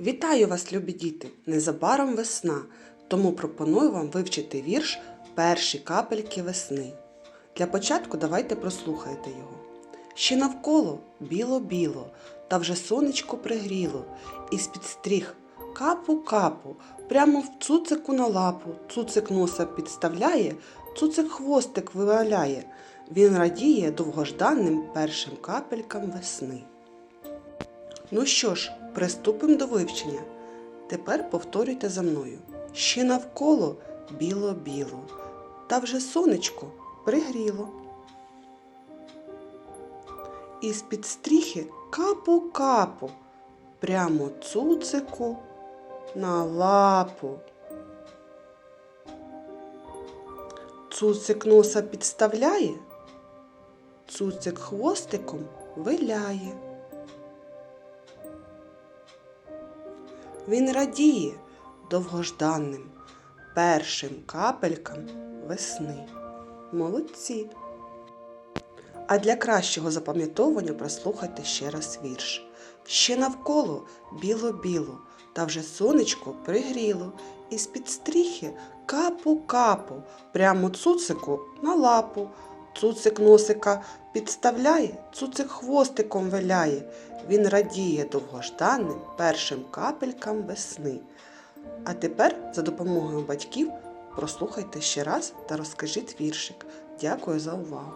Вітаю вас, любі діти! Незабаром весна, тому пропоную вам вивчити вірш Перші капельки весни. Для початку давайте прослухайте його. Ще навколо біло-біло, та вже сонечко пригріло, і з-під стріх капу-капу, прямо в цуцику на лапу, цуцик носа підставляє, цуцик хвостик виваляє. Він радіє довгожданним першим капелькам весни. Ну що ж, приступимо до вивчення. Тепер повторюйте за мною. Ще навколо біло-біло, та вже сонечко пригріло. І з-під стріхи капу-капу, прямо цуцику на лапу. Цуцик носа підставляє, цуцик хвостиком виляє. Він радіє довгожданним першим капелькам весни. Молодці! А для кращого запам'ятовування прослухайте ще раз вірш. Ще навколо біло-біло, та вже сонечко пригріло, і з-під стріхи капу-капу, прямо цуцику на лапу. Цуцик носика підставляє, цуцик хвостиком виляє. Він радіє довгожданним першим капелькам весни. А тепер за допомогою батьків прослухайте ще раз та розкажіть віршик. Дякую за увагу!